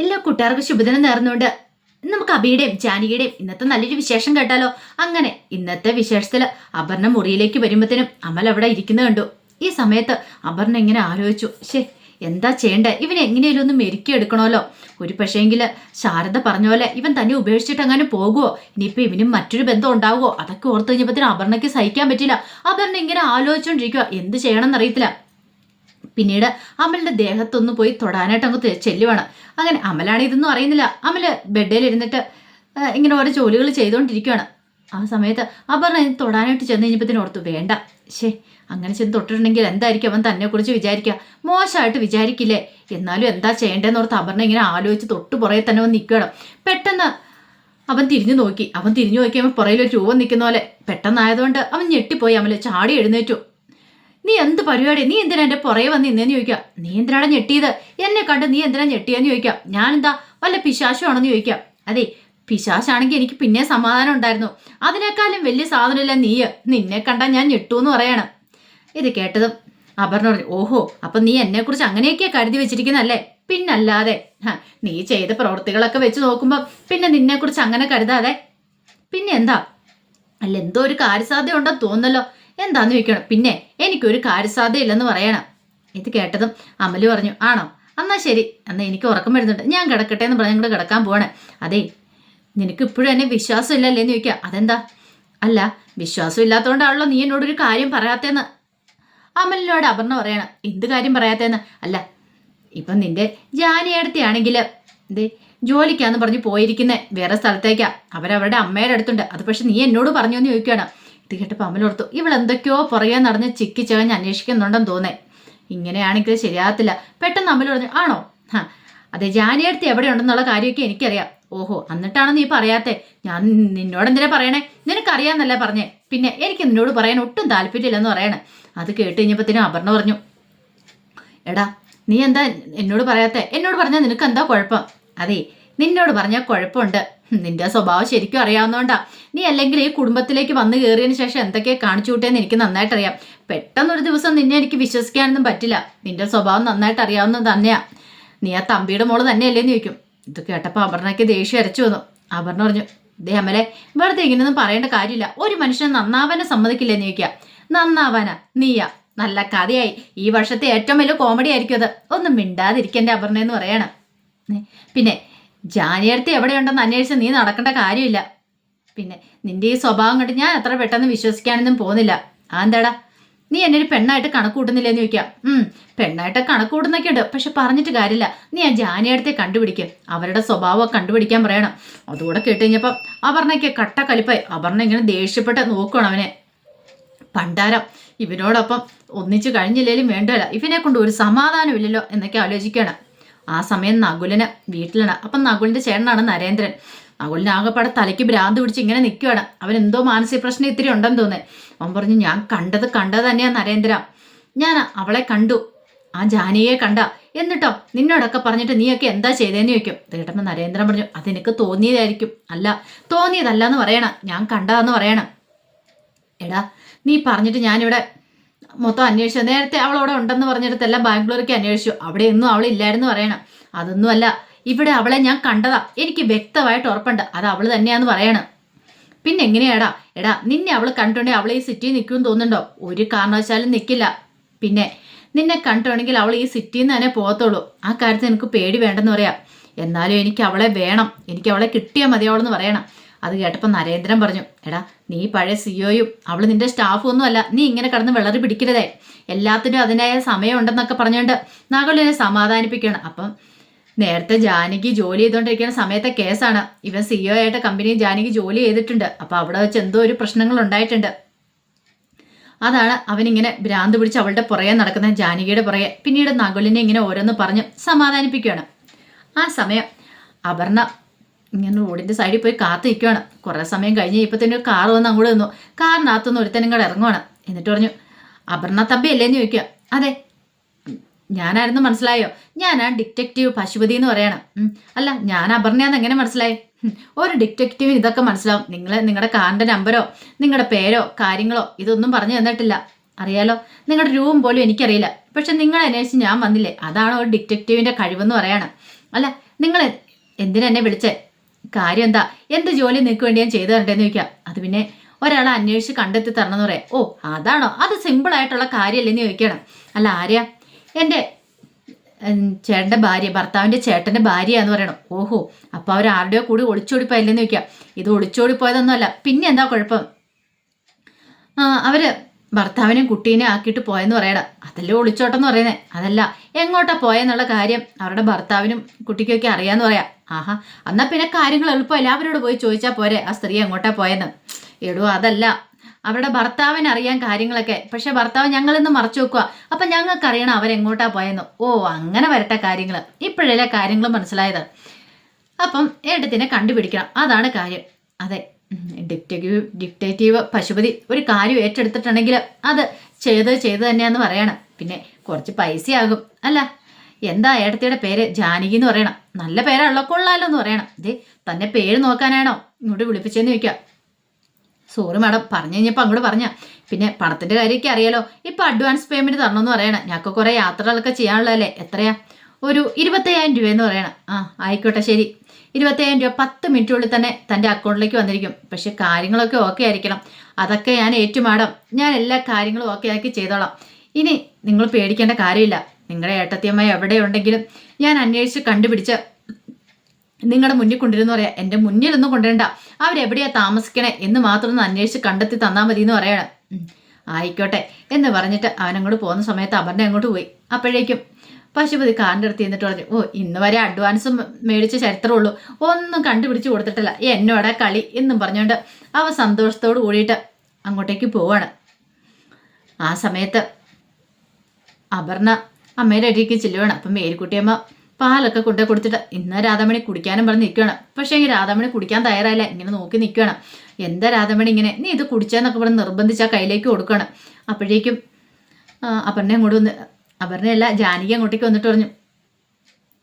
എല്ലാ കൂട്ടുകാർക്കും ശുഭദിനം നേർന്നുകൊണ്ട് നമുക്ക് അബിയുടെയും ജാനകിയുടെയും ഇന്നത്തെ നല്ലൊരു വിശേഷം കേട്ടാലോ? അങ്ങനെ ഇന്നത്തെ വിശേഷത്തിൽ അപർണ മുറിയിലേക്ക് വരുമ്പത്തേനും അമൽ അവിടെ ഇരിക്കുന്നത് കണ്ടു. ഈ സമയത്ത് അപർണ ഇങ്ങനെ ആലോചിച്ചു ശേ എന്താ ചെയ്യണ്ടേ? ഇവൻ എങ്ങനെയാലും ഒന്ന് മെരുക്കി എടുക്കണമല്ലോ. ഒരു പക്ഷേങ്കിൽ ശാരദ പറഞ്ഞ പോലെ ഇവൻ തന്നെ ഉപേക്ഷിച്ചിട്ട് അങ്ങനെ പോകുമോ ഇനിയിപ്പോൾ ഇവനും മറ്റൊരു ബന്ധം ഉണ്ടാവുമോ അതൊക്കെ ഓർത്ത് കഴിഞ്ഞപ്പോഴത്തേനും അപർണയ്ക്ക് സഹിക്കാൻ പറ്റില്ല. അപർണ ഇങ്ങനെ ആലോചിച്ചുകൊണ്ടിരിക്കുക എന്ത് ചെയ്യണമെന്ന് അറിയത്തില്ല പിന്നീട് അമലിന്റെ ദേഹത്തൊന്ന് പോയി തൊടാനായിട്ട് അങ്ങ് ചെല്ലുവാണ്. അങ്ങനെ അമലാണ് ഇതൊന്നും അറിയുന്നില്ല. അമൽ ബെഡിൽ ഇരുന്നിട്ട് ഇങ്ങനെ ഓരോ ജോലികൾ ചെയ്തുകൊണ്ടിരിക്കുകയാണ് ആ സമയത്ത് അപർണ തൊടാനായിട്ട് ചെന്ന് കഴിഞ്ഞപ്പോഴത്തേനും ഓർത്തു വേണ്ട. ശേ അങ്ങനെ ചെന്ന് തൊട്ടിട്ടുണ്ടെങ്കിൽ എന്തായിരിക്കും അവൻ തന്നെ കുറിച്ച് വിചാരിക്കുക? മോശമായിട്ട് വിചാരിക്കില്ലേ? എന്നാലും എന്താ ചെയ്യേണ്ടതെന്ന് ഓർത്ത് അപർണ ഇങ്ങനെ ആലോചിച്ച് തൊട്ട് പുറകെ തന്നെ വന്ന് നിൽക്കുകയാണ്. പെട്ടെന്ന് അവൻ തിരിഞ്ഞു നോക്കി. അവൻ തിരിഞ്ഞു നോക്കിയപ്പോൾ പുറയിൽ ഒരു രൂപം നിൽക്കുന്ന പോലെ പെട്ടെന്നായതുകൊണ്ട് അവൻ ഞെട്ടിപ്പോയി. അമല ചാടി എഴുന്നേറ്റു. നീ എന്ത് പരിപാടി? നീ എന്തിനാ എന്റെ പുറകെ വന്ന് ഇന്നേന്ന് ചോദിക്കാം നീ എന്തിനാണ് ഞെട്ടിയത്? എന്നെ കണ്ട് നീ എന്തിനാ ഞെട്ടിയെന്ന് ചോദിക്കാം ഞാൻ എന്താ വല്ല പിശാശുവാണെന്ന് ചോദിക്കാം അതെ പിശാശാണെങ്കിൽ എനിക്ക് പിന്നെ സമാധാനം ഉണ്ടായിരുന്നു. അതിനേക്കാളും വലിയ സാധനമില്ല നീ. നിന്നെ കണ്ടാൽ ഞാൻ ഞെട്ടു എന്ന് പറയണം. ഇത് കേട്ടതും അപർണ പറഞ്ഞു ഓഹോ അപ്പൊ നീ എന്നെക്കുറിച്ച് കുറിച്ച് അങ്ങനെയൊക്കെയാ കരുതി വെച്ചിരിക്കുന്നല്ലേ പിന്നല്ലാതെ നീ ചെയ്ത പ്രവൃത്തികളൊക്കെ വെച്ച് നോക്കുമ്പോൾ പിന്നെ നിന്നെക്കുറിച്ച് അങ്ങനെ കരുതാതെ? പിന്നെ എന്താ? അല്ല എന്തോ ഒരു കാര്യസാധ്യത ഉണ്ടെന്ന് തോന്നല്ലോ എന്താന്ന് ചോദിക്കണം? പിന്നെ എനിക്കൊരു കാര്യസാധ്യത ഇല്ലെന്ന് പറയണം. ഇത് കേട്ടതും അമൽ പറഞ്ഞു ആണോ? എന്നാ ശരി. എന്നാ എനിക്ക് ഉറക്കം വരുന്നുണ്ട്. ഞാൻ കിടക്കട്ടെ എന്ന് പറഞ്ഞ് അങ്ങോട്ട് കിടക്കാൻ പോവാണ്. അതെ നിനക്ക് ഇപ്പോഴും എന്നെ വിശ്വാസം ഇല്ലല്ലേ എന്ന് ചോദിക്കുക അതെന്താ? അല്ല വിശ്വാസം ഇല്ലാത്തതുകൊണ്ടാണല്ലോ നീ എന്നോടൊരു കാര്യം പറയാത്തേന്ന്. അമലിനോട് അപർണ പറയണം എന്ത് കാര്യം പറയാത്തേന്ന്? അല്ല ഇപ്പം നിന്റെ ജാനിയടുത്താണെങ്കിൽ ദേ ജോലിക്കാന്ന് പറഞ്ഞ് പോയിരിക്കുന്നേ വേറെ സ്ഥലത്തേക്കാ. അവരവരുടെ അമ്മയുടെ അടുത്തുണ്ട്. അത് പക്ഷെ നീ എന്നോട് പറഞ്ഞു എന്ന് ചോദിക്കുകയാണ് ഇത് കേട്ടപ്പോൾ അമലോർത്തു ഇവൾ എന്തൊക്കെയോ പുറകെ നടന്ന് ചിക്കി ചകഞ്ഞ് അന്വേഷിക്കുന്നുണ്ടെന്ന് തോന്നേ. ഇങ്ങനെയാണെങ്കിൽ ശരിയാകത്തില്ല. പെട്ടെന്ന് അമൽ പറഞ്ഞു ആണോ? ഹാ അതെ ജാനിയടുത്ത് എവിടെയുണ്ടെന്നുള്ള കാര്യമൊക്കെ എനിക്കറിയാം. ഓഹോ എന്നിട്ടാണ് നീ പറയാത്തെ? ഞാൻ നിന്നോട് എന്തിനാ പറയണേ? നിനക്കറിയാന്നല്ലേ പറഞ്ഞേ. പിന്നെ എനിക്ക് നിന്നോട് പറയാൻ ഒട്ടും താല്പര്യമില്ലെന്ന് പറയണേ. അത് കേട്ട് കഴിഞ്ഞപ്പോഴത്തേനും അപർണ പറഞ്ഞു എടാ നീ എന്താ എന്നോട് പറയാത്തെ? എന്നോട് പറഞ്ഞാൽ നിനക്ക് എന്താ കുഴപ്പം? അതെ നിന്നോട് പറഞ്ഞാൽ കുഴപ്പമുണ്ട്. നിന്റെ സ്വഭാവം ശരിക്കും അറിയാവുന്നതുകൊണ്ടാ നീ അല്ലെങ്കിൽ ഈ കുടുംബത്തിലേക്ക് വന്നു കയറിയതിന് ശേഷം എന്തൊക്കെ കാണിച്ചു കൂട്ടിയെന്ന് എനിക്ക് നന്നായിട്ട് അറിയാം പെട്ടെന്നൊരു ദിവസം നിന്നെ എനിക്ക് വിശ്വസിക്കാനൊന്നും പറ്റില്ല. നിന്റെ സ്വഭാവം നന്നായിട്ട് അറിയാവുന്നത് തന്നെയാ. നീ ആ തമ്പിയുടെ മോൾ തന്നെയല്ലേന്ന് ചോദിക്കും. ഇത് കേട്ടപ്പോൾ അപർണയ്ക്ക് ദേഷ്യം അരച്ചു വന്നു. അപർണ പറഞ്ഞു ദേ അമലെ വെറുതെ ഇങ്ങനെയൊന്നും പറയേണ്ട കാര്യമില്ല. ഒരു മനുഷ്യനെ നന്നാവാനെ സമ്മതിക്കില്ലെന്ന് ചോദിക്കുക നന്നാവാനാ നീയാ. നല്ല കഥയായി. ഈ വർഷത്തെ ഏറ്റവും വലിയ കോമഡി ആയിരിക്കും അത്. ഒന്നും മിണ്ടാതിരിക്കേണ്ട അപർണയെന്ന് പറയണം. ഏ, പിന്നെ ജാനിയടുത്ത് എവിടെയുണ്ടെന്ന് അന്വേഷിച്ച് നീ നടക്കേണ്ട കാര്യമില്ല. പിന്നെ നിന്റെ ഈ സ്വഭാവം കണ്ട് ഞാൻ അത്ര പെട്ടെന്ന് വിശ്വസിക്കാനൊന്നും പോകുന്നില്ല. ആ എന്താടാ നീ എന്നെ ഒരു പെണ്ണായിട്ട് കണക്ക് കൂട്ടുന്നില്ലെന്ന് ചോദിക്കാം. ഉം പെണ്ണായിട്ട് കണക്ക് കൂട്ടുന്നൊക്കെ ഉണ്ട്. പക്ഷെ പറഞ്ഞിട്ട് കാര്യമില്ല. നീ ആ ജാനിയടുത്തെ കണ്ടുപിടിക്കും. അവരുടെ സ്വഭാവം കണ്ടുപിടിക്കാൻ പറയണം. അതുകൂടെ കേട്ട് കഴിഞ്ഞപ്പം അപർണയ്ക്ക് കട്ട കലിപ്പായി അപർണ ഇങ്ങനെ ദേഷ്യപ്പെട്ട് നോക്കണം അവനെ. പണ്ടാരം ഇവനോടൊപ്പം ഒന്നിച്ചു കഴിഞ്ഞില്ലേലും വേണ്ടല്ല ഇവനെ കൊണ്ട് ഒരു സമാധാനമില്ലല്ലോ എന്നൊക്കെ ആലോചിക്കുകയാണ്. ആ സമയം നകുലന് വീട്ടിലാണ്. അപ്പം നകുലിന്റെ ചേട്ടനാണ് നരേന്ദ്രൻ. നകുലിന് ആകെപ്പാടെ തലയ്ക്ക് ഭ്രാന്ത് പിടിച്ച് ഇങ്ങനെ നിൽക്കുകയാണ് അവൻ എന്തോ മാനസിക പ്രശ്നം ഇത്തിരി ഉണ്ടെന്ന് തോന്നേ അവൻ പറഞ്ഞു ഞാൻ കണ്ടത് കണ്ടത് തന്നെയാ നരേന്ദ്ര. ഞാൻ അവളെ കണ്ടു. ആ ജാനിയെ കണ്ട. എന്നിട്ടോ നിന്നോടൊക്കെ പറഞ്ഞിട്ട് നീയൊക്കെ എന്താ ചെയ്തേന്ന് ചോദിക്കും. ഇത് കേട്ടപ്പോൾ നരേന്ദ്രൻ പറഞ്ഞു അതെനിക്ക് തോന്നിയതായിരിക്കും. അല്ല തോന്നിയതല്ല എന്ന് പറയണം. ഞാൻ കണ്ടതെന്ന് പറയണം. എടാ നീ പറഞ്ഞിട്ട് ഞാനിവിടെ മൊത്തം അന്വേഷിച്ചു. നേരത്തെ അവൾ അവിടെ ഉണ്ടെന്ന് പറഞ്ഞിടത്തെല്ലാം ബാംഗ്ലൂർക്ക് അന്വേഷിച്ചു. അവിടെ ഒന്നും അവൾ ഇല്ലായിരുന്നു പറയണം. അതൊന്നുമല്ല ഇവിടെ അവളെ ഞാൻ കണ്ടതാ. എനിക്ക് വ്യക്തമായിട്ട് ഉറപ്പുണ്ട്. അത് അവൾ തന്നെയാന്ന് പറയണം. പിന്നെ എങ്ങനെയാടാ? എടാ നിന്നെ അവൾ കണ്ടിട്ടുണ്ടെങ്കിൽ അവൾ ഈ സിറ്റിയിൽ നിൽക്കുമെന്ന് തോന്നുന്നുണ്ടോ? ഒരു കാരണവശാലും നിൽക്കില്ല പിന്നെ നിന്നെ കണ്ടിട്ടുണ്ടെങ്കിൽ അവൾ ഈ സിറ്റിയിൽ നിന്ന് തന്നെ പോകത്തുള്ളൂ. ആ കാര്യത്തിൽ എനിക്ക് പേടി വേണ്ടെന്ന് പറയാം. എന്നാലും എനിക്ക് അവളെ വേണം. എനിക്ക് അവളെ കിട്ടിയാൽ മതിയാവളെന്ന് പറയണം. അത് കേട്ടപ്പോൾ നരേന്ദ്രൻ പറഞ്ഞു എടാ നീ പഴയ സിഒയും അവൾ നിന്റെ സ്റ്റാഫും ഒന്നും അല്ല നീ ഇങ്ങനെ കടന്ന് വിളറി പിടിക്കരുതേ. എല്ലാത്തിനും അതിനായ സമയമുണ്ടെന്നൊക്കെ പറഞ്ഞുകൊണ്ട് നകുലിനെ സമാധാനിപ്പിക്കണം. അപ്പം നേരത്തെ ജാനകി ജോലി ചെയ്തുകൊണ്ടിരിക്കുന്ന സമയത്തെ കേസാണ്. ഇവൻ സിഇഒ ആയിട്ട് കമ്പനി ജാനകി ജോലി ചെയ്തിട്ടുണ്ട്. അപ്പോൾ അവിടെ വെച്ച് എന്തോ ഒരു പ്രശ്നങ്ങൾ ഉണ്ടായിട്ടുണ്ട്. അതാണ് അവനിങ്ങനെ ഭ്രാന്ത് പിടിച്ച് അവളുടെ പുറകെ നടക്കുന്ന ജാനകിയുടെ പുറകെ. പിന്നീട് നകുലിനെ ഇങ്ങനെ ഓരോന്ന് പറഞ്ഞ് സമാധാനിപ്പിക്കുകയാണ്. ആ സമയം അപർണ ഇങ്ങനെ റോഡിന്റെ സൈഡിൽ പോയി കാത്തു നിൽക്കുകയാണ് കുറേ സമയം കഴിഞ്ഞ് ഇപ്പോൾ തന്നെ ഒരു കാർ വന്ന് അങ്ങോട്ട് നിന്നു. കാറിനകത്തുനിന്ന് ഒരുത്തനും കൂടെ ഇറങ്ങുവാണ്. എന്നിട്ട് പറഞ്ഞു അപർണ തമ്പി അല്ലേന്ന് ചോദിക്കുക അതെ. ഞാനായിരുന്നു മനസ്സിലായോ? ഞാനാ ഡിറ്റക്റ്റീവ് പശുപതി എന്ന് പറയണം. അല്ല ഞാൻ അപർണയാന്ന് എങ്ങനെ മനസ്സിലായി? ഒരു ഡിറ്റക്റ്റീവിന് ഇതൊക്കെ മനസ്സിലാവും. നിങ്ങൾ നിങ്ങളുടെ കാറിന്റെ നമ്പരോ നിങ്ങളുടെ പേരോ കാര്യങ്ങളോ ഇതൊന്നും പറഞ്ഞു തന്നിട്ടില്ല. അറിയാലോ? നിങ്ങളുടെ രൂപം പോലും എനിക്കറിയില്ല. പക്ഷെ നിങ്ങൾ അന്വേഷിച്ച് ഞാൻ വന്നില്ലേ? അതാണ് ഒരു ഡിറ്റക്റ്റീവിന്റെ കഴിവെന്ന് പറയണം. അല്ല നിങ്ങൾ എന്തിനാ എന്നെ വിളിച്ചേ? കാര്യം എന്താ? എന്ത് ജോലി നിങ്ങൾക്ക് വേണ്ടി ഞാൻ ചെയ്തു തരണ്ടേന്ന് ചോദിക്കാം അത് പിന്നെ ഒരാളെ അന്വേഷിച്ച് കണ്ടെത്തി തരണമെന്ന് പറയാം. ഓ അതാണോ? അത് സിമ്പിൾ ആയിട്ടുള്ള കാര്യമല്ലെന്ന് ചോദിക്കണം അല്ല ആര്യാ? എന്റെ ചേട്ടന്റെ ഭാര്യ ഭർത്താവിന്റെ ചേട്ടന്റെ ഭാര്യയാന്ന് പറയണം. ഓഹോ അപ്പോൾ അവർ ആരുടെയോ കൂടി ഒളിച്ചോടി പോയല്ലെന്ന് ചോദിക്കാം ഇത് ഒളിച്ചോടി പോയതൊന്നുമല്ല പിന്നെ എന്താ കുഴപ്പം? അവർ ഭർത്താവിനെയും കുട്ടീനെ ആക്കിയിട്ട് പോയെന്ന് പറയണം അതല്ലേ ഒളിച്ചോട്ടം എന്ന് പറയുന്നത് അതല്ല എങ്ങോട്ടാ പോയെന്നുള്ള കാര്യം അവരുടെ ഭർത്താവിനും കുട്ടിക്കൊക്കെ അറിയാന്ന് പറയാം. ആഹാ എന്നാ പിന്നെ കാര്യങ്ങൾ എളുപ്പമല്ല അവരോട് പോയി ചോദിച്ചാൽ പോരെ ആ സ്ത്രീ എങ്ങോട്ടാ പോയെന്ന്. എടോ അതല്ല. അവരുടെ ഭർത്താവിന് അറിയാൻ കാര്യങ്ങളൊക്കെ. പക്ഷെ ഭർത്താവ് ഞങ്ങളിന്ന് മറച്ചു വെക്കുക അപ്പൊ ഞങ്ങൾക്ക് അറിയണം അവരെങ്ങോട്ടാ പോയെന്ന്. ഓ അങ്ങനെ വരട്ടെ കാര്യങ്ങൾ. ഇപ്പോഴല്ലേ കാര്യങ്ങൾ മനസ്സിലായത്. അപ്പം ഏട്ടത്തിനെ കണ്ടുപിടിക്കണം. അതാണ് കാര്യം. അതെ ഡിക്റ്റേറ്റീവ് ഡിക്റ്റേറ്റീവ് പശുപതി ഒരു കാര്യം ഏറ്റെടുത്തിട്ടുണ്ടെങ്കിൽ അത് ചെയ്ത് ചെയ്ത് തന്നെയാന്ന് പറയണം. പിന്നെ കുറച്ച് പൈസയാകും. അല്ല എന്താ ഏട്ടത്തിയുടെ പേര്? ജാനകി എന്ന് പറയണം. നല്ല പേരാണല്ലോ കൊള്ളാലോ എന്ന് പറയണം. ഇതേ തന്നെ പേര് നോക്കാനാണോ ഇങ്ങോട്ട് വിളിപ്പിച്ചെന്ന് ചോദിക്കാം. സോറി മാഡം പറഞ്ഞു കഴിഞ്ഞപ്പോൾ അങ്ങോട്ട് പറഞ്ഞ. പിന്നെ പണത്തിന്റെ കാര്യമൊക്കെ അറിയാലോ. ഇപ്പോൾ അഡ്വാൻസ് പേയ്മെന്റ് തരണമെന്ന് പറയണം. ഞങ്ങൾക്ക് കുറേ യാത്രകളൊക്കെ ചെയ്യാനുള്ളതല്ലേ? എത്രയാ? ഒരു ഇരുപത്തയ്യായിരം രൂപയെന്ന് പറയണം. ആ ആയിക്കോട്ടെ ശരി. ഇരുപത്തയ്യായിരം രൂപ പത്ത് മിനിറ്റുള്ളിൽ തന്നെ തന്റെ അക്കൗണ്ടിലേക്ക് വന്നിരിക്കും. പക്ഷേ കാര്യങ്ങളൊക്കെ ഓക്കെ ആയിരിക്കണം. അതൊക്കെ ഞാൻ ഏറ്റുമാടാം. ഞാൻ എല്ലാ കാര്യങ്ങളും ഓക്കെ ആക്കി ചെയ്തോളാം. ഇനി നിങ്ങൾ പേടിക്കേണ്ട കാര്യമില്ല. നിങ്ങളുടെ ഏട്ടത്തിയമ്മ എവിടെ ഉണ്ടെങ്കിലും ഞാൻ അന്വേഷിച്ച് കണ്ടുപിടിച്ച് നിങ്ങളുടെ മുന്നിൽ കൊണ്ടിരുന്നു പറയാം. എന്റെ മുന്നിലൊന്നും കൊണ്ടുവരണ്ട. അവരെവിടെയാ താമസിക്കണേ എന്ന് മാത്രം ഒന്ന് അന്വേഷിച്ച് കണ്ടെത്തി തന്നാൽ മതി എന്ന് പറയണം. ആയിക്കോട്ടെ എന്ന് പറഞ്ഞിട്ട് അവനങ്ങോട്ട് പോകുന്ന സമയത്ത് അപർണ അങ്ങോട്ട് പോയി. അപ്പോഴേക്കും പശുപതി കാറിന്റെ അടുത്ത് എന്നിട്ട് പറഞ്ഞു ഓ ഇന്ന് വരെ അഡ്വാൻസ് മേടിച്ച ചരിത്രമുള്ളൂ. ഒന്നും കണ്ടുപിടിച്ച് കൊടുത്തിട്ടില്ല. എന്നോടെ കളി എന്നും പറഞ്ഞുകൊണ്ട് അവ സന്തോഷത്തോട് കൂടിയിട്ട് അങ്ങോട്ടേക്ക് പോവാണ്. ആ സമയത്ത് അപർണ അമ്മയുടെ അടിയിലേക്ക് ചെല്ലുവാണ്. അപ്പം മേരിക്കുട്ടിയമ്മ പാലൊക്കെ കൊണ്ടു കൊടുത്തിട്ട് ഇന്ന് രാധാമണി കുടിക്കാനും പറഞ്ഞ് നിൽക്കുകയാണ് പക്ഷേ എങ്കിൽ രാധാമണി കുടിക്കാൻ തയ്യാറായില്ല. ഇങ്ങനെ നോക്കി നിൽക്കുകയാണ് എന്താ രാധാമണി ഇങ്ങനെ? നീ ഇത് കുടിച്ചാന്നൊക്കെ പറഞ്ഞ് നിർബന്ധിച്ച് ആ കയ്യിലേക്ക് കൊടുക്കുകയാണ് അപ്പോഴേക്കും അപർണ അങ്ങോട്ട് വന്ന് അപർണയല്ല ജാനകി അങ്ങോട്ടേക്ക് വന്നിട്ട് പറഞ്ഞു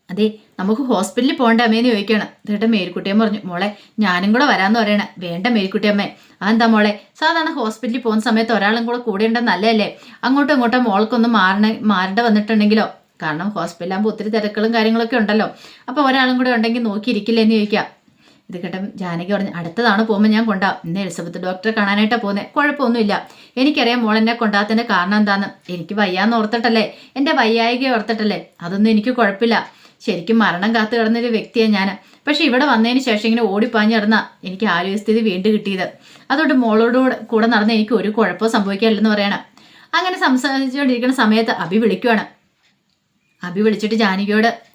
അതെ നമുക്ക് ഹോസ്പിറ്റലിൽ പോകണ്ട അമ്മേന്ന് ചോദിക്കണം എന്നിട്ട് മേരിക്കുട്ടിയമ്മ പറഞ്ഞു മോളെ ഞാനും കൂടെ വരാമെന്ന് പറയണേ. വേണ്ട മേരിക്കുട്ടിയമ്മേ അതെന്താ മോളെ? സാധാരണ ഹോസ്പിറ്റലിൽ പോകുന്ന സമയത്ത് ഒരാളും കൂടെ കൂടെ ഉണ്ടെന്ന് നല്ലതല്ലേ? അങ്ങോട്ടും ഇങ്ങോട്ടും മോൾക്കൊന്നും മാറണ മാറേണ്ട വന്നിട്ടുണ്ടെങ്കിലോ? കാരണം ഹോസ്പിറ്റലാകുമ്പോൾ ഒത്തിരി തിരക്കുകളും കാര്യങ്ങളൊക്കെ ഉണ്ടല്ലോ. അപ്പോൾ ഒരാളും കൂടെ ഉണ്ടെങ്കിൽ നോക്കിയിരിക്കില്ലേ എന്ന് ചോദിക്കാം ഇത് കേട്ട ജാനകി പറഞ്ഞു അടുത്തതാണ് പോകുമ്പോൾ ഞാൻ കൊണ്ടാവും ഇന്ന് എലിസബത്ത് ഡോക്ടറെ കാണാനായിട്ടാണ് പോകുന്നത് കുഴപ്പമൊന്നുമില്ല. എനിക്കറിയാം മോൾ എന്നെ കൊണ്ടാത്തതിന്റെ കാരണം എന്താന്ന്. എനിക്ക് വയ്യാന്ന് ഓർത്തിട്ടല്ലേ? എന്റെ വയ്യായിക ഓർത്തിട്ടല്ലേ? അതൊന്നും എനിക്ക് കുഴപ്പമില്ല. ശരിക്കും മരണം കാത്തു കിടന്നൊരു വ്യക്തിയാണ് ഞാൻ പക്ഷെ ഇവിടെ വന്നതിന് ശേഷം ഇങ്ങനെ ഓടിപ്പാഞ്ഞ് നടന്ന എനിക്ക് ആരോഗ്യസ്ഥിതി വീണ്ടും കിട്ടിയത്. അതുകൊണ്ട് മോളോട് കൂടെ- നടന്ന് എനിക്ക് ഒരു കുഴപ്പവും സംഭവിക്കാനില്ലെന്ന് പറയണം. അങ്ങനെ സംസാരിച്ചുകൊണ്ടിരിക്കുന്ന സമയത്ത് അഭി വിളിക്കുവാണ്. അഭി വിളിച്ചിട്ട് ജാനകിയോട്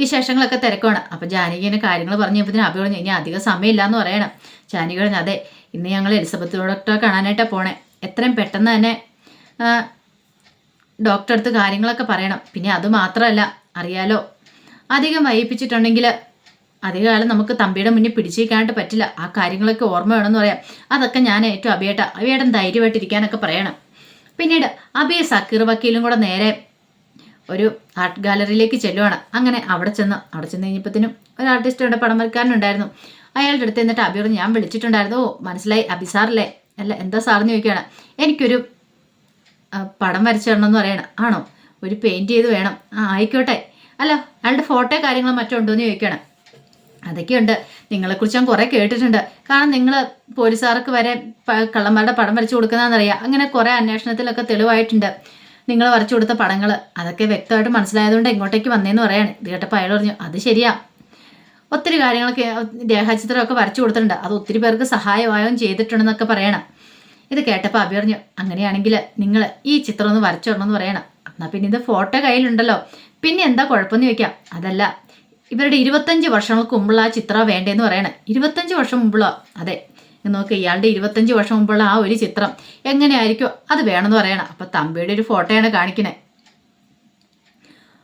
വിശേഷങ്ങളൊക്കെ തിരക്കുവാണ്. അപ്പൊ ജാനകി ഇങ്ങനെ കാര്യങ്ങൾ പറഞ്ഞപ്പോഴത്തേനും അഭി പറഞ്ഞു ഇനി അധികം സമയമില്ല എന്ന് പറയണം. ജാനകി പറഞ്ഞു അതെ ഇന്ന് ഞങ്ങൾ എലിസബത്ത് ഡോക്ടറെ കാണാനായിട്ടാണ് പോണേ. എത്രയും പെട്ടെന്ന് തന്നെ ഡോക്ടറെ അടുത്ത് കാര്യങ്ങളൊക്കെ പറയണം. പിന്നെ അത് മാത്രമല്ല അറിയാലോ അധികം വൈകിപ്പിച്ചിട്ടുണ്ടെങ്കിൽ അധികകാലം നമുക്ക് തമ്പിയുടെ മുന്നിൽ പിടിച്ചിരിക്കാനായിട്ട് പറ്റില്ല. ആ കാര്യങ്ങളൊക്കെ ഓർമ്മ വേണമെന്ന് പറയാം. അതൊക്കെ ഞാൻ ഏറ്റവും അഭിയേട്ട അഭിയേട്ടൻ ധൈര്യമായിട്ടിരിക്കാനൊക്കെ പറയണം. പിന്നീട് അഭിയെ സക്കീർ വക്കീലും കൂടെ നേരെ ഒരു ആർട്ട് ഗാലറിയിലേക്ക് ചെല്ലുവാണ്. അങ്ങനെ അവിടെ ചെന്ന് അവിടെ ചെന്ന് കഴിഞ്ഞപ്പോഴത്തേനും ഒരു ആർട്ടിസ്റ്റ് അവിടെ പടം വരക്കാരനുണ്ടായിരുന്നു അയാളുടെ അടുത്ത് എന്നിട്ട് അബിയോട് ഞാൻ വിളിച്ചിട്ടുണ്ടായിരുന്നു. ഓ മനസ്സിലായി അബി സാറല്ലേ അല്ല എന്താ സാറെന്ന് ചോദിക്കുകയാണ്. എനിക്കൊരു പടം വരച്ചു തരണം എന്ന് പറയണം. ആണോ? ഒരു പെയിന്റ് ചെയ്ത് വേണം. ആ ആയിക്കോട്ടെ. അല്ല അയാളുടെ ഫോട്ടോ കാര്യങ്ങളും മറ്റോ ഉണ്ടോ എന്ന് ചോദിക്കണം അതൊക്കെയുണ്ട്. നിങ്ങളെക്കുറിച്ച് ഞാൻ കുറേ കേട്ടിട്ടുണ്ട്. കാരണം നിങ്ങൾ പോലീസുകാർക്ക് വരെ കള്ളന്മാരുടെ പടം വരച്ചു കൊടുക്കുന്നതെന്നറിയാം അങ്ങനെ കുറേ അന്വേഷണത്തിലൊക്കെ തെളിവായിട്ടുണ്ട്. നിങ്ങൾ വരച്ചു കൊടുത്ത പടങ്ങൾ അതൊക്കെ വ്യക്തമായിട്ട് മനസ്സിലായതുകൊണ്ട് എങ്ങോട്ടേക്ക് വന്നേന്ന് പറയാണ്. ഇത് കേട്ടപ്പോൾ അയാൾ പറഞ്ഞു അത് ശരിയാ. ഒത്തിരി കാര്യങ്ങളൊക്കെ രേഖാചിത്രമൊക്കെ വരച്ചു കൊടുത്തിട്ടുണ്ട്. അത് ഒത്തിരി പേർക്ക് സഹായമായും ചെയ്തിട്ടുണ്ടെന്നൊക്കെ പറയണം. ഇത് കേട്ടപ്പോൾ അഭി പറഞ്ഞു അങ്ങനെയാണെങ്കിൽ നിങ്ങൾ ഈ ചിത്രം ഒന്ന് വരച്ചു തരണമെന്ന് പറയണം. എന്നാൽ പിന്നെ ഇത് ഫോട്ടോ കയ്യിലുണ്ടല്ലോ. പിന്നെ എന്താ കുഴപ്പമെന്ന് ചോദിക്കാം. അതല്ല ഇവരുടെ ഇരുപത്തഞ്ച് വർഷങ്ങൾക്ക് മുമ്പുള്ള ആ ചിത്രം വേണ്ടേന്ന് പറയണം. ഇരുപത്തഞ്ച് വർഷം മുമ്പുള്ള അതെ നോക്ക് ഇയാളുടെ ഇരുപത്തഞ്ച് വർഷം മുമ്പുള്ള ആ ഒരു ചിത്രം എങ്ങനെയായിരിക്കും? അത് വേണമെന്ന് പറയണം. അപ്പൊ തമ്പിയുടെ ഒരു ഫോട്ടോയാണ് കാണിക്കണേ.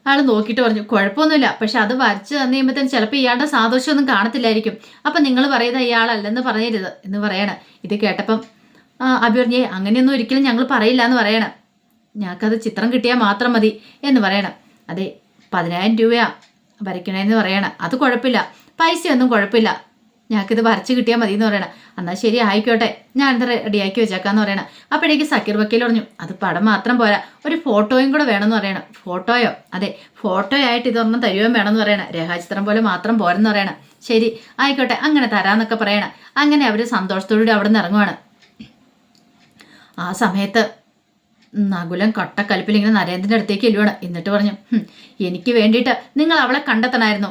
അയാൾ നോക്കിയിട്ട് പറഞ്ഞു കുഴപ്പമൊന്നുമില്ല. പക്ഷെ അത് വരച്ച് തന്നു കഴിയുമ്പോഴത്തേന് ചിലപ്പോൾ ഇയാളുടെ സാദോഷമൊന്നും കാണത്തില്ലായിരിക്കും. അപ്പം നിങ്ങൾ പറയുന്നത് ഇയാളല്ലെന്ന് പറയരുത് എന്ന് പറയണം. ഇത് കേട്ടപ്പം ആ, അഭി പറഞ്ഞേ അങ്ങനെയൊന്നും ഒരിക്കലും ഞങ്ങൾ പറയില്ല എന്ന് പറയണം. ഞങ്ങൾക്കത് ചിത്രം കിട്ടിയാൽ മാത്രം മതി എന്ന് പറയണം. അതെ പതിനായിരം രൂപയാ വരയ്ക്കണേന്ന് പറയണം. അത് കുഴപ്പമില്ല. പൈസയൊന്നും കുഴപ്പമില്ല. ഞങ്ങൾക്കിത് വരച്ച് കിട്ടിയാൽ മതി എന്ന് പറയണം. എന്നാൽ ശരി ആയിക്കോട്ടെ. ഞാൻ ഞാനിത് റെഡിയാക്കി വെച്ചേക്കാന്ന് പറയണം. അപ്പോഴേക്ക് സക്കീർ വക്കീൽ പറഞ്ഞു അത് പടം മാത്രം പോരാ. ഒരു ഫോട്ടോയും കൂടെ വേണമെന്ന് പറയണം. ഫോട്ടോയോ? അതെ ഫോട്ടോ ആയിട്ട് ഇതൊന്നും തരുകയും വേണമെന്ന് പറയണം. രേഖാചിത്രം പോലെ മാത്രം പോരെന്ന് പറയണം. ശരി ആയിക്കോട്ടെ. അങ്ങനെ തരാന്നൊക്കെ പറയണം. അങ്ങനെ അവർ സന്തോഷത്തോടുകൂടി അവിടെ നിന്ന് ഇറങ്ങുവാണ്. ആ സമയത്ത് നകുലം കട്ടക്കലിപ്പിൽ ഇങ്ങനെ നരേന്ദ്രന്റെ അടുത്തേക്ക് എല്ലുവാണ് എന്നിട്ട് പറഞ്ഞു എനിക്ക് വേണ്ടിയിട്ട് നിങ്ങൾ അവളെ കണ്ടെത്തണമായിരുന്നു.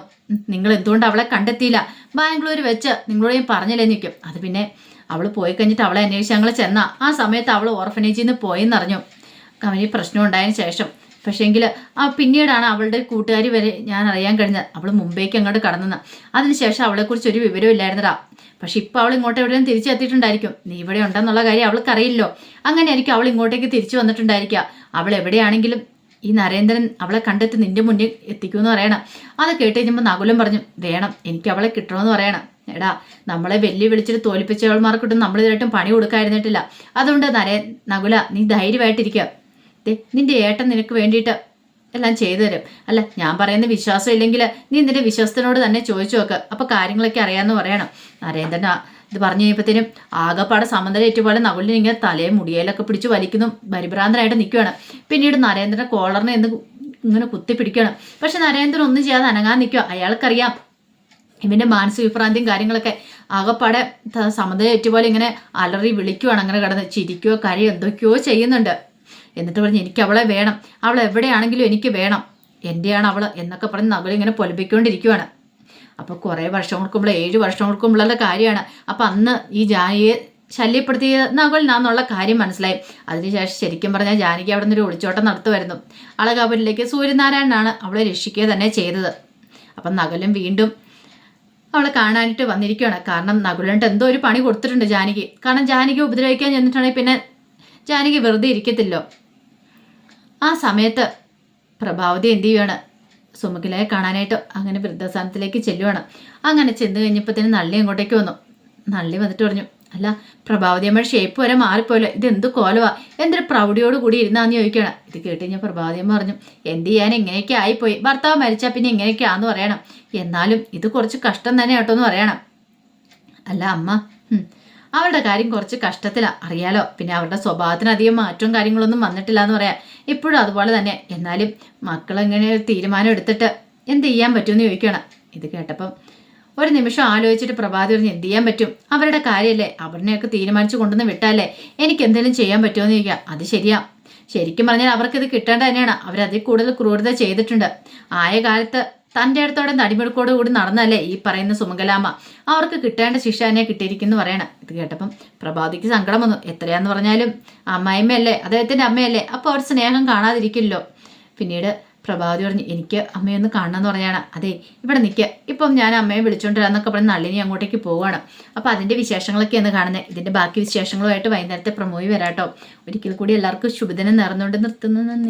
നിങ്ങൾ എന്തുകൊണ്ട് അവളെ കണ്ടെത്തിയില്ല? ബാംഗ്ലൂർ വെച്ച് നിങ്ങളോട് ഞാൻ പറഞ്ഞില്ലേ നിൽക്കും അത് പിന്നെ അവൾ പോയി കഴിഞ്ഞിട്ട് അവളെ അന്വേഷിച്ച് ഞങ്ങൾ ചെന്ന. ആ സമയത്ത് അവൾ ഓർഫനേജിൽ നിന്ന് പോയെന്നറിഞ്ഞു അവന് പ്രശ്നം ഉണ്ടായതിന് ശേഷം പക്ഷേങ്കിൽ ആ പിന്നീടാണ് അവളുടെ കൂട്ടുകാരി വരെ ഞാൻ അറിയാൻ കഴിഞ്ഞത്. അവൾ മുംബൈക്ക് അങ്ങോട്ട് കടന്നെന്ന്. അതിനുശേഷം അവളെക്കുറിച്ച് ഒരു വിവരവും ഇല്ലായിരുന്നതാ. പക്ഷെ ഇപ്പം അവൾ ഇങ്ങോട്ട് എവിടെയും തിരിച്ചെത്തിയിട്ടുണ്ടായിരിക്കും നീ ഇവിടെ ഉണ്ടെന്നുള്ള കാര്യം അവൾക്ക് അറിയില്ലോ. അങ്ങനെ ആയിരിക്കും അവൾ ഇങ്ങോട്ടേക്ക് തിരിച്ചു വന്നിട്ടുണ്ടായിരിക്കുക. അവൾ എവിടെയാണെങ്കിലും ഈ നരേന്ദ്രൻ അവളെ കണ്ടെത്തി നിന്റെ മുന്നിൽ എത്തിക്കുമെന്ന് പറയണം. അത് കേട്ട് കഴിഞ്ഞപ്പോൾ നകുലം പറഞ്ഞു വേണം എനിക്ക് അവളെ കിട്ടണമെന്ന് പറയണം. എടാ നമ്മളെ വെല്ലു വിളിച്ചിട്ട് തോൽപ്പിച്ചവൾമാർക്കിട്ടും നമ്മൾ ഇതായിട്ടും പണി കൊടുക്കാതിരുന്നിട്ടില്ല. അതുകൊണ്ട് നരേ നകുല നീ ധൈര്യമായിട്ടിരിക്കുക ദേ നിന്റെ ഏട്ടൻ നിനക്ക് വേണ്ടിയിട്ട് എല്ലാം ചെയ്തു തരും. അല്ല ഞാൻ പറയുന്ന വിശ്വാസം ഇല്ലെങ്കിൽ നീ നിന്റെ വിശ്വാസത്തിനോട് തന്നെ ചോദിച്ചു നോക്ക്. അപ്പൊ കാര്യങ്ങളൊക്കെ അറിയാമെന്ന് പറയണം. നരേന്ദ്രൻ ഇത് പറഞ്ഞു കഴിഞ്ഞപ്പോഴത്തേനും ആകെപ്പാടെ സമന്തലേറ്റ പോലെ നകുലിനെ ഇങ്ങനെ തലയെ മുടിയേലൊക്കെ പിടിച്ച് വലിക്കുന്നു പരിഭ്രാന്തരായിട്ട് നിൽക്കുകയാണ് പിന്നീട് നരേന്ദ്രൻ കോളറിനെ എന്ന് ഇങ്ങനെ കുത്തി പിടിക്കുകയാണ്. പക്ഷെ നരേന്ദ്രൻ ഒന്നും ചെയ്യാതെ അനങ്ങാൻ നിൽക്കുക അയാൾക്കറിയാം ഇവന്റെ മാനസിക വിഭ്രാന്തിയും കാര്യങ്ങളൊക്കെ ആകെപ്പാടെ സമതലേറ്റ പോലെ ഇങ്ങനെ അലറി വിളിക്കുവാണ്. അങ്ങനെ കിടന്ന് ചിരിക്കുകയോ കരയോ എന്തൊക്കെയോ ചെയ്യുന്നുണ്ട്. എന്നിട്ട് പറഞ്ഞ് എനിക്ക് അവളെ വേണം. അവൾ എവിടെയാണെങ്കിലും എനിക്ക് വേണം. എന്റെയാണ് അവൾ എന്നൊക്കെ പറഞ്ഞ് ഇങ്ങനെ പൊലിപ്പിക്കൊണ്ടിരിക്കുവാണ്. അപ്പോൾ കുറേ വർഷം മുമ്പ് ഏഴ് വർഷം മുമ്പുള്ള കാര്യമാണ് അപ്പം അന്ന് ഈ ജാനിയെ ശല്യപ്പെടുത്തിയ നകുലിനാന്നുള്ള കാര്യം മനസ്സിലായി. അതിനുശേഷം ശരിക്കും പറഞ്ഞാൽ ജാനകി അവിടെ നിന്നൊരു ഒളിച്ചോട്ടം നടത്തുമായിരുന്നു. അളകാപുരിലേക്ക് സൂര്യനാരായണനാണ് അവളെ രക്ഷിക്കുക തന്നെ ചെയ്തത്. അപ്പം നകുലും വീണ്ടും അവളെ കാണാനായിട്ട് വന്നിരിക്കുകയാണ് കാരണം നകുലണ്ട് എന്തോ ഒരു പണി കൊടുത്തിട്ടുണ്ട് ജാനകി കാരണം ജാനകി ഉപദ്രവിക്കാൻ ചെന്നിട്ടുണ്ടെങ്കിൽ പിന്നെ ജാനകി വെറുതെ ഇരിക്കത്തില്ലോ. ആ സമയത്ത് പ്രഭാവതി എന്ത് ചെയ്യുകയാണ് സുമുഖിലയെ കാണാനായിട്ട് അങ്ങനെ വൃദ്ധസ്ഥാനത്തിലേക്ക് ചെല്ലുവാണ്. അങ്ങനെ ചെന്ന് കഴിഞ്ഞപ്പോൾ തന്നെ നള്ളി അങ്ങോട്ടേക്ക് വന്നു. നള്ളി വന്നിട്ട് പറഞ്ഞു അല്ല പ്രഭാവതി അമ്മയുടെ ഷേപ്പ് വരെ മാറിപ്പോയല്ലോ. ഇത് എന്ത് കോലവാ? എന്തൊരു പ്രൗഢിയോട് കൂടി ഇരുന്നാന്ന് ചോദിക്കുകയാണ്. ഇത് കേട്ട് കഴിഞ്ഞാൽ പ്രഭാവതി അമ്മ പറഞ്ഞു എന്ത് ചെയ്യാൻ ഇങ്ങനെയൊക്കെ ആയിപ്പോയി. ഭർത്താവ് മരിച്ചാൽ പിന്നെ ഇങ്ങനെയൊക്കെയാന്ന് പറയണം. എന്നാലും ഇത് കുറച്ച് കഷ്ടം തന്നെ കേട്ടോ എന്ന് പറയണം. അല്ല അമ്മ അവളുടെ കാര്യം കുറച്ച് കഷ്ടത്തിലാ അറിയാലോ. പിന്നെ അവരുടെ സ്വഭാവത്തിന് അധികം മാറ്റവും കാര്യങ്ങളൊന്നും വന്നിട്ടില്ല എന്ന് പറയാം. ഇപ്പോഴും അതുപോലെ തന്നെ. എന്നാലും ഒരു തീരുമാനം എടുത്തിട്ട് എന്ത് ചെയ്യാൻ പറ്റുമെന്ന് ചോദിക്കണം ഇത് കേട്ടപ്പം ഒരു നിമിഷം ആലോചിച്ചിട്ട് പ്രഭാതി പറഞ്ഞ് എന്ത് ചെയ്യാൻ പറ്റും? അവരുടെ കാര്യമല്ലേ അവരിനെയൊക്കെ തീരുമാനിച്ചു കൊണ്ടുവന്ന് വിട്ടാലേ എനിക്ക് എന്തെങ്കിലും ചെയ്യാൻ പറ്റുമോ എന്ന് ചോദിക്കാം അത് ശരിയാ. ശരിക്കും പറഞ്ഞാൽ അവർക്ക് ഇത് കിട്ടേണ്ട തന്നെയാണ്. അവരതിൽ കൂടുതൽ ക്രൂരത ചെയ്തിട്ടുണ്ട്. ആയ കാലത്ത് തന്റെ അടുത്തോടെ നടിമുടുക്കോടു കൂടി നടന്നല്ലേ ഈ പറയുന്ന സുമംഗലാമ്മ? അവർക്ക് കിട്ടേണ്ട ശിക്ഷ തന്നെ കിട്ടിയിരിക്കുന്നു പറയണം. ഇത് കേട്ടപ്പം പ്രഭാതിക്ക് സങ്കടം വന്നു. എത്രയാന്ന് പറഞ്ഞാലും അമ്മായിമ്മയല്ലേ അദ്ദേഹത്തിന്റെ അമ്മയല്ലേ അപ്പോൾ അവർ സ്നേഹം കാണാതിരിക്കില്ലോ. പിന്നീട് പ്രഭാതി പറഞ്ഞു എനിക്ക് അമ്മയൊന്ന് കാണണമെന്ന് പറഞ്ഞാണ്. അതെ ഇവിടെ നിൽക്കുക ഇപ്പം ഞാൻ അമ്മയെ വിളിച്ചോണ്ടിരാന്നൊക്കെ പറഞ്ഞ് നള്ളിനി അങ്ങോട്ടേക്ക് പോവുകയാണ്. അപ്പോൾ അതിന്റെ വിശേഷങ്ങളൊക്കെ വിശേഷങ്ങളൊക്കെയാണ് കാണുന്നത് ഇതിന്റെ ബാക്കി വിശേഷങ്ങളുമായിട്ട് വൈകുന്നേരത്തെ പ്രമോയി വരാട്ടോ. ഒരിക്കൽ കൂടി എല്ലാവർക്കും ശുഭദിനം നേർന്നുകൊണ്ട് നിർത്തുന്നു. നന്ദി.